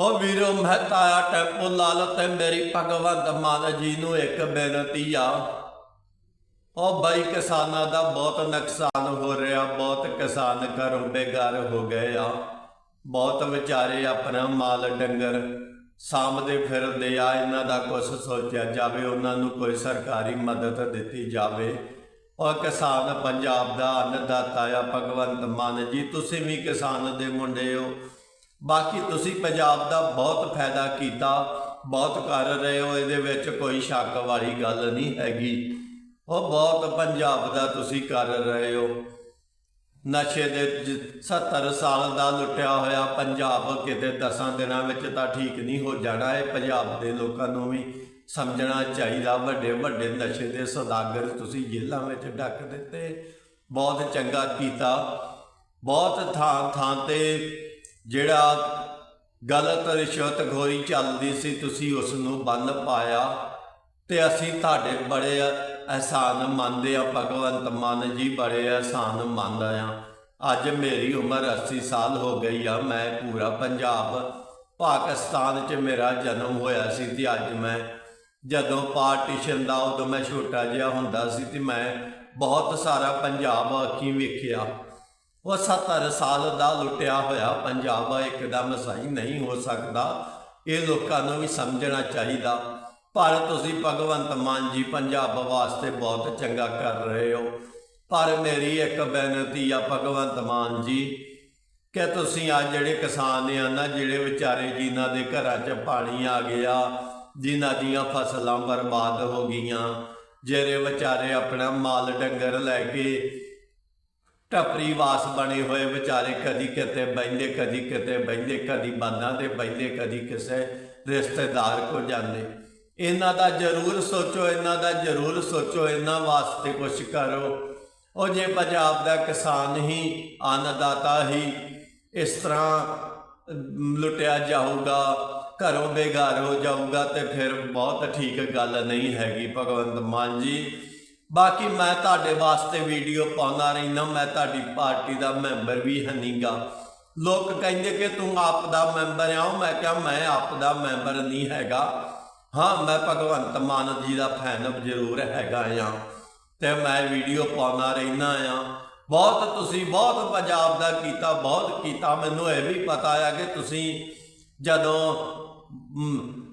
ਹੋ ਵੀਰੋ ਮਹਤਾਇਆ ਟੈਂਪੋ ਲਾਲ ਤੇ ਮੇਰੀ ਭਗਵੰਤ ਮਾਨ ਜੀ ਨੂੰ ਇੱਕ ਬੇਨਤੀ ਆ। ਉਹ ਬਾਈ, ਕਿਸਾਨਾਂ ਦਾ ਬਹੁਤ ਨੁਕਸਾਨ ਹੋ ਰਿਹਾ, ਬਹੁਤ ਕਿਸਾਨ ਘਰੋਂ ਬੇਘਰ ਹੋ ਗਏ ਆ। ਬਹੁਤ ਵਿਚਾਰੇ ਆਪਣਾ ਮਾਲ ਡੰਗਰ ਸਾਂਭਦੇ ਫਿਰਦੇ ਆ, ਇਹਨਾਂ ਦਾ ਕੁਝ ਸੋਚਿਆ ਜਾਵੇ, ਉਹਨਾਂ ਨੂੰ ਕੋਈ ਸਰਕਾਰੀ ਮਦਦ ਦਿੱਤੀ ਜਾਵੇ। ਔਰ ਕਿਸਾਨ ਪੰਜਾਬ ਦਾ ਅੰਨਦਾਤਾ ਆ, ਭਗਵੰਤ ਮਾਨ ਜੀ, ਤੁਸੀਂ ਵੀ ਕਿਸਾਨ ਦੇ ਮੁੰਡੇ ਹੋ। ਬਾਕੀ ਤੁਸੀਂ ਪੰਜਾਬ ਦਾ ਬਹੁਤ ਫਾਇਦਾ ਕੀਤਾ, ਬਹੁਤ ਕਰ ਰਹੇ ਹੋ, ਇਹਦੇ ਵਿੱਚ ਕੋਈ ਸ਼ੱਕ ਵਾਲੀ ਗੱਲ ਨਹੀਂ ਹੈਗੀ। ਉਹ ਬਹੁਤ ਪੰਜਾਬ ਦਾ ਤੁਸੀਂ ਕਰ ਰਹੇ ਹੋ। ਨਸ਼ੇ ਦੇ ਜ- 70 ਸਾਲ ਦਾ ਲੁੱਟਿਆ ਹੋਇਆ ਪੰਜਾਬ ਕਿਤੇ 10 ਦਿਨਾਂ ਵਿੱਚ ਤਾਂ ਠੀਕ ਨਹੀਂ ਹੋ ਜਾਣਾ, ਇਹ ਪੰਜਾਬ ਦੇ ਲੋਕਾਂ ਨੂੰ ਵੀ ਸਮਝਣਾ ਚਾਹੀਦਾ। ਵੱਡੇ ਵੱਡੇ ਨਸ਼ੇ ਦੇ ਸੌਦਾਗਰ ਤੁਸੀਂ ਜੇਲ੍ਹਾਂ ਵਿੱਚ ਡੱਕ ਦਿੱਤੇ, ਬਹੁਤ ਚੰਗਾ ਕੀਤਾ। ਬਹੁਤ ਥਾਂ ਥਾਂ ਤੇ ਜਿਹੜਾ ਗਲਤ ਰਿਸ਼ਵਤਖੋਰੀ ਚੱਲਦੀ ਸੀ, ਤੁਸੀਂ ਉਸ ਨੂੰ ਬੰਨ ਪਾਇਆ ਤੇ ਅਸੀਂ ਤੁਹਾਡੇ ਬੜੇ ਅਹਿਸਾਨ ਮੰਨਦੇ ਆ ਭਗਵੰਤ ਮਾਨ ਜੀ ਬੜੇ ਅਹਿਸਾਨ ਮੰਨਦਾ ਆ ਅੱਜ ਮੇਰੀ ਉਮਰ 80 ਸਾਲ ਹੋ ਗਈ ਆ, ਮੈਂ ਪੂਰਾ ਪੰਜਾਬ ਪਾਕਿਸਤਾਨ 'ਚ ਮੇਰਾ ਜਨਮ ਹੋਇਆ ਸੀ ਤੇ ਅੱਜ ਮੈਂ ਜਦੋਂ ਪਾਰਟੀਸ਼ਨ ਦਾ ਉਦੋਂ ਮੈਂ ਛੋਟਾ ਜਿਹਾ ਹੁੰਦਾ ਸੀ ਤੇ ਮੈਂ ਬਹੁਤ ਸਾਰਾ ਪੰਜਾਬ ਅੱਖੀਂ ਵੇਖਿਆ। ਉਹ 70 ਸਾਲ ਦਾ ਲੁੱਟਿਆ ਹੋਇਆ ਪੰਜਾਬ ਇੱਕਦਮ ਸਹੀ ਨਹੀਂ ਹੋ ਸਕਦਾ। ਇਹ ਲੋਕਾਂ ਨੂੰ ਵੀ ਸਮਝਣਾ ਚਾਹੀਦਾ। ਪਰ ਤੁਸੀਂ ਭਗਵੰਤ ਮਾਨ ਜੀ ਪੰਜਾਬ ਵਾਸਤੇ ਬਹੁਤ ਚੰਗਾ ਕਰ ਰਹੇ ਹੋ। ਪਰ ਮੇਰੀ ਇੱਕ ਬੇਨਤੀ ਆ ਭਗਵੰਤ ਮਾਨ ਜੀ, ਕਿ ਤੁਸੀਂ ਆ ਜਿਹੜੇ ਕਿਸਾਨ ਆ ਨਾ, ਜਿਹੜੇ ਵਿਚਾਰੇ ਜਿਨ੍ਹਾਂ ਦੇ ਘਰਾਂ 'ਚ ਪਾਣੀ ਆ ਗਿਆ, ਜਿਨ੍ਹਾਂ ਦੀਆਂ ਫਸਲਾਂ ਬਰਬਾਦ ਹੋ ਗਈਆਂ, ਜਿਹੜੇ ਵਿਚਾਰੇ ਆਪਣਾ ਮਾਲ ਡੰਗਰ ਲੈ ਕੇ ਟੱਪਰੀ ਵਾਸ ਬਣੇ ਹੋਏ ਵਿਚਾਰੇ ਕਦੀ ਕਿਤੇ ਬੈਂਦੇ ਕਦੀ ਕਿਤੇ ਬੈਂਦੇ ਕਦੀ ਬੰਦਾਂ ਦੇ ਬੈਂਦੇ ਕਦੀ ਕਿਸੇ ਰਿਸ਼ਤੇਦਾਰ ਕੋ ਜਾਂਦੇ। ਇਹਨਾਂ ਦਾ ਜ਼ਰੂਰ ਸੋਚੋ, ਇਹਨਾਂ ਦਾ ਜ਼ਰੂਰ ਸੋਚੋ, ਇਹਨਾਂ ਵਾਸਤੇ ਕੁਝ ਕਰੋ। ਉਹ ਜੇ ਪੰਜਾਬ ਦਾ ਕਿਸਾਨ ਹੀ, ਅੰਨਦਾਤਾ ਹੀ ਇਸ ਤਰ੍ਹਾਂ ਲੁੱਟਿਆ ਜਾਊਗਾ, ਘਰੋਂ ਬੇਘਰ ਹੋ ਜਾਊਗਾ ਤੇ ਫਿਰ ਬਹੁਤ ਠੀਕ ਗੱਲ ਨਹੀਂ ਹੈਗੀ। ਭਗਵੰਤ ਮਾਨ ਜੀ ਬਾਕੀ ਮੈਂ ਤੁਹਾਡੇ ਵਾਸਤੇ ਵੀਡੀਓ ਪਾਉਂਦਾ ਰਹਿਣਾ ਮੈਂ ਤੁਹਾਡੀ ਪਾਰਟੀ ਦਾ ਮੈਂਬਰ ਵੀ ਹਨੀਗਾ ਲੋਕ ਕਹਿੰਦੇ ਕਿ ਤੂੰ ਆਪ ਦਾ ਮੈਂਬਰ ਆ, ਮੈਂ ਕਿਹਾ ਮੈਂ ਆਪ ਦਾ ਮੈਂਬਰ ਨਹੀਂ ਹੈਗਾ। ਹਾਂ, ਮੈਂ ਭਗਵੰਤ ਮਾਨ ਜੀ ਦਾ ਫੈਨ ਜ਼ਰੂਰ ਹੈਗਾ ਆ ਤੇ ਮੈਂ ਵੀਡੀਓ ਪਾਉਂਦਾ ਰਹਿਣਾ ਆ। ਬਹੁਤ ਤੁਸੀਂ ਬਹੁਤ ਪੰਜਾਬ ਦਾ ਕੀਤਾ, ਬਹੁਤ ਕੀਤਾ। ਮੈਨੂੰ ਇਹ ਵੀ ਪਤਾ ਆ ਕਿ ਤੁਸੀਂ ਜਦੋਂ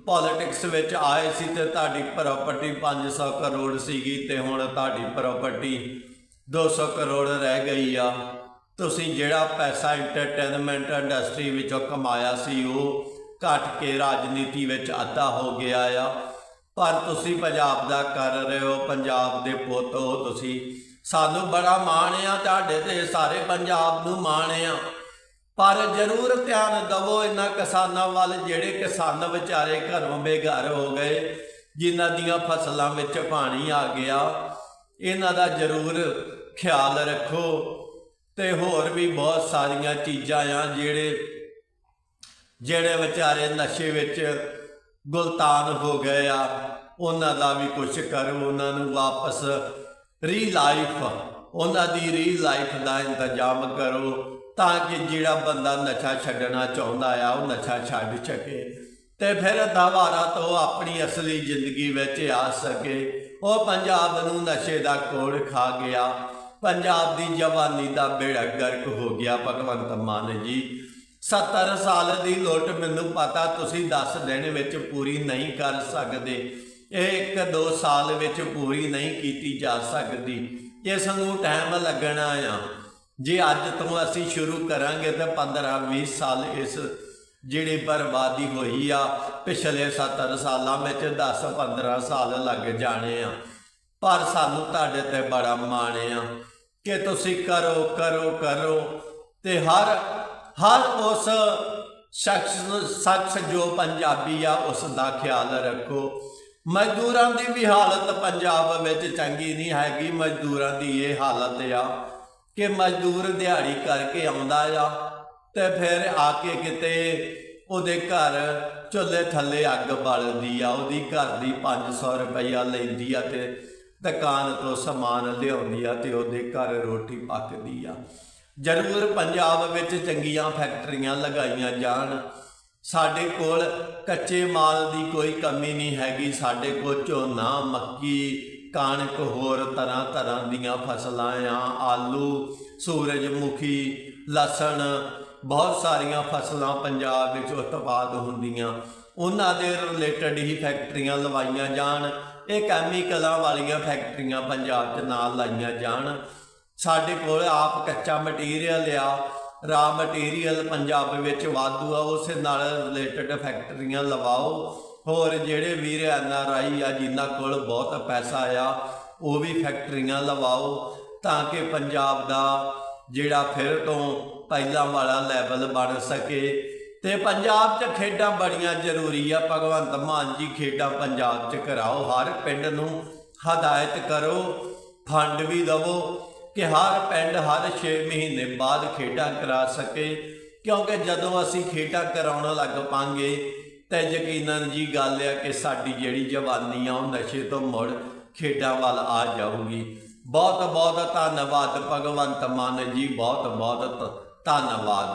ਪੋਲਿਟਿਕਸ ਵਿੱਚ ਆਏ ਸੀ ਤੇ ਤੁਹਾਡੀ ਪ੍ਰਾਪਰਟੀ 500 ਕਰੋੜ ਸੀਗੀ ਤੇ ਹੁਣ ਤੁਹਾਡੀ ਪ੍ਰਾਪਰਟੀ 200 ਕਰੋੜ ਰਹਿ ਗਈ ਆ। ਤੁਸੀਂ ਜਿਹੜਾ ਪੈਸਾ ਐਂਟਰਟੇਨਮੈਂਟ ਇੰਡਸਟਰੀ ਵਿੱਚੋਂ ਕਮਾਇਆ ਸੀ, ਉਹ ਘਟ ਕੇ ਰਾਜਨੀਤੀ ਵਿੱਚ ਅੱਧਾ ਹੋ ਗਿਆ ਆ। ਪਰ ਤੁਸੀਂ ਪੰਜਾਬ ਦਾ ਕਰ ਰਹੇ ਹੋ, ਪੰਜਾਬ ਦੇ ਪੁੱਤ ਹੋ ਤੁਸੀਂ। ਸਾਨੂੰ ਬੜਾ ਮਾਣ ਆ, ਤੁਹਾਡੇ ਤੇ ਸਾਰੇ ਪੰਜਾਬ ਨੂੰ ਮਾਣ ਆ। ਪਰ ਜ਼ਰੂਰ ਧਿਆਨ ਦਵੋ ਇਹਨਾਂ ਕਿਸਾਨਾਂ ਵੱਲ, ਜਿਹੜੇ ਕਿਸਾਨ ਵਿਚਾਰੇ ਘਰੋਂ ਬੇਘਰ ਹੋ ਗਏ, ਜਿਨ੍ਹਾਂ ਦੀਆਂ ਫਸਲਾਂ ਵਿੱਚ ਪਾਣੀ ਆ ਗਿਆ, ਇਹਨਾਂ ਦਾ ਜ਼ਰੂਰ ਖਿਆਲ ਰੱਖੋ। ਤੇ ਹੋਰ ਵੀ ਬਹੁਤ ਸਾਰੀਆਂ ਚੀਜ਼ਾਂ ਆ ਜਿਹੜੇ ਜਿਹੜੇ ਵਿਚਾਰੇ ਨਸ਼ੇ ਵਿੱਚ ਗੁਲਤਾਨ ਹੋ ਗਏ ਆ, ਉਹਨਾਂ ਦਾ ਵੀ ਕੁਝ ਕਰੋ, ਉਹਨਾਂ ਨੂੰ ਵਾਪਸ ਰੀ ਲਾਈਫ ਉਹਨਾਂ ਦੀ ਰੀ ਲਾਈਫ ਦਾ ਇੰਤਜ਼ਾਮ ਕਰੋ। ਤਾਂ ਕਿ ਜਿਹੜਾ ਬੰਦਾ ਨਸ਼ਾ ਛੱਡਣਾ ਚਾਹੁੰਦਾ ਆ, ਉਹ ਨਸ਼ਾ ਛੱਡ ਸਕੇ। ਤੇ ਫਿਰ ਦੁਬਾਰਾ ਤੋਂ ਆਪਣੀ ਅਸਲੀ ਜ਼ਿੰਦਗੀ ਵਿੱਚ ਆ ਸਕੇ। ਉਹ ਪੰਜਾਬ ਨੂੰ ਨਸ਼ੇ ਦਾ ਕੋੜ ਖਾ ਗਿਆ। ਪੰਜਾਬ ਦੀ ਜਵਾਨੀ ਦਾ ਬੇੜਾ ਗਰਕ ਹੋ ਗਿਆ, ਭਗਵੰਤ ਮਾਨ ਜੀ। 70 ਸਾਲ ਦੀ ਲੋਟ ਮੈਨੂੰ ਪਤਾ ਤੁਸੀਂ 10 ਦਿਨ ਵਿੱਚ ਪੂਰੀ ਨਹੀਂ ਕਰ ਸਕਦੇ। ਇਹ ਇੱਕ ਦੋ ਸਾਲ ਵਿੱਚ ਪੂਰੀ ਨਹੀਂ ਕੀਤੀ ਜਾ ਸਕਦੀ। ਇਸ ਨੂੰ ਟਾਈਮ ਲੱਗਣਾ ਆ। ਜੇ ਅੱਜ ਤੋਂ ਅਸੀਂ ਸ਼ੁਰੂ ਕਰਾਂਗੇ ਤਾਂ 15 20 ਸਾਲ ਇਸ ਜਿਹੜੀ ਬਰਬਾਦੀ ਹੋਈ ਆ, ਪਿਛਲੇ 70 ਸਾਲਾਂ ਵਿੱਚ 10 15 ਸਾਲ ਲੱਗ ਜਾਣੇ ਆ। ਪਰ ਸਾਨੂੰ ਤੁਹਾਡੇ ਤੇ ਬੜਾ ਮਾਣ ਆ ਕਿ ਤੁਸੀਂ ਕਰੋ ਕਰੋ ਕਰੋ ਤੇ ਹਰ ਹਰ ਉਸ ਸ਼ਖਸ ਸ਼ਖਸ ਜੋ ਪੰਜਾਬੀ ਆ ਉਸ ਦਾ ਖਿਆਲ ਰੱਖੋ। ਮਜ਼ਦੂਰਾਂ ਦੀ ਵੀ ਹਾਲਤ ਪੰਜਾਬ ਵਿੱਚ ਚੰਗੀ ਨਹੀਂ ਹੈਗੀ, ਮਜ਼ਦੂਰਾਂ ਦੀ ਇਹ ਹਾਲਤ ਆ। ਕਿ ਮਜ਼ਦੂਰ ਦਿਹਾੜੀ ਕਰਕੇ ਆਉਂਦਾ ਆ ਤੇ ਫਿਰ ਆ ਕੇ ਕਿਤੇ ਉਹਦੇ ਘਰ ਚੁੱਲ੍ਹੇ ਥੱਲੇ ਅੱਗ ਬਲਦੀ ਆ, ਉਹਦੀ ਘਰ ਦੀ 500 ਰੁਪਈਆ ਲੈਂਦੀ ਆ ਤੇ ਦੁਕਾਨ ਤੋਂ ਸਮਾਨ ਲਿਆਉਂਦੀ ਆ ਤੇ ਉਹਦੇ ਘਰ ਰੋਟੀ ਪੱਕਦੀ ਆ। ਜ਼ਰੂਰ ਪੰਜਾਬ ਵਿੱਚ ਚੰਗੀਆਂ ਫੈਕਟਰੀਆਂ ਲਗਾਈਆਂ ਜਾਣ। ਸਾਡੇ ਕੋਲ ਕੱਚੇ ਮਾਲ ਦੀ ਕੋਈ ਕਮੀ ਨਹੀਂ ਹੈਗੀ, ਸਾਡੇ ਕੋਲ ਝੋਨਾ, ਮੱਕੀ ਕਣਕ ਹੋਰ ਤਰ੍ਹਾਂ ਤਰ੍ਹਾਂ ਦੀਆਂ ਫਸਲਾਂ ਆ, ਆਲੂ ਸੂਰਜਮੁਖੀ ਲਸਣ, ਬਹੁਤ ਸਾਰੀਆਂ ਫਸਲਾਂ ਪੰਜਾਬ ਵਿੱਚ ਉਤਪਾਦ ਹੁੰਦੀਆਂ। ਉਹਨਾਂ ਦੇ ਰਿਲੇਟਡ ਹੀ ਫੈਕਟਰੀਆਂ ਲਵਾਈਆਂ ਜਾਣ, ਇਹ ਕੈਮੀਕਲਾਂ ਵਾਲੀਆਂ ਫੈਕਟਰੀਆਂ ਪੰਜਾਬ 'ਚ ਨਾਲ ਲਾਈਆਂ ਜਾਣ। ਸਾਡੇ ਕੋਲ ਆਪ ਕੱਚਾ ਮਟੀਰੀਅਲ ਆ ਰਾ ਮਟੀਰੀਅਲ ਪੰਜਾਬ ਵਿੱਚ ਵਾਧੂ ਆ, ਉਸੇ ਨਾਲ ਰਿਲੇਟਡ ਫੈਕਟਰੀਆਂ ਲਵਾਓ। ਹੋਰ ਜਿਹੜੇ ਵੀਰ ਐਨ ਆਰ ਆਈ ਆ, ਜਿਨ੍ਹਾਂ ਕੋਲ ਬਹੁਤ ਪੈਸਾ ਆ, ਉਹ ਵੀ ਫੈਕਟਰੀਆਂ ਲਵਾਓ ਤਾਂ ਕਿ ਪੰਜਾਬ ਦਾ ਜਿਹੜਾ ਫਿਰ ਤੋਂ ਪਹਿਲਾਂ ਵਾਲਾ ਲੈਵਲ ਬਣ ਸਕੇ। ਤੇ ਪੰਜਾਬ 'ਚ ਖੇਡਾਂ ਬੜੀਆਂ ਜ਼ਰੂਰੀ ਆ। ਭਗਵੰਤ ਮਾਨ ਜੀ ਖੇਡਾਂ ਪੰਜਾਬ 'ਚ ਕਰਾਓ। ਹਰ ਪਿੰਡ ਨੂੰ ਹਦਾਇਤ ਕਰੋ, ਫੰਡ ਵੀ ਦਵੋ ਕਿ ਹਰ ਪਿੰਡ ਹਰ 6 ਮਹੀਨੇ ਬਾਅਦ ਖੇਡਾਂ ਕਰਾ ਸਕੇ। ਕਿਉਂਕਿ ਜਦੋਂ ਅਸੀਂ ਖੇਡਾਂ ਕਰਾਉਣ ਲੱਗ ਪਾਂਗੇ ਤੇ ਯਕੀਨਨ ਜੀ ਗੱਲ ਆ ਕਿ ਸਾਡੀ ਜਿਹੜੀ ਜਵਾਨੀ ਆ, ਉਹ ਨਸ਼ੇ ਤੋਂ ਮੁੜ ਖੇਡਾਂ ਵੱਲ ਆ ਜਾਊਗੀ। ਬਹੁਤ ਬਹੁਤ ਧੰਨਵਾਦ, ਭਗਵੰਤ ਮਾਨ ਜੀ ਬਹੁਤ ਬਹੁਤ ਧੰਨਵਾਦ।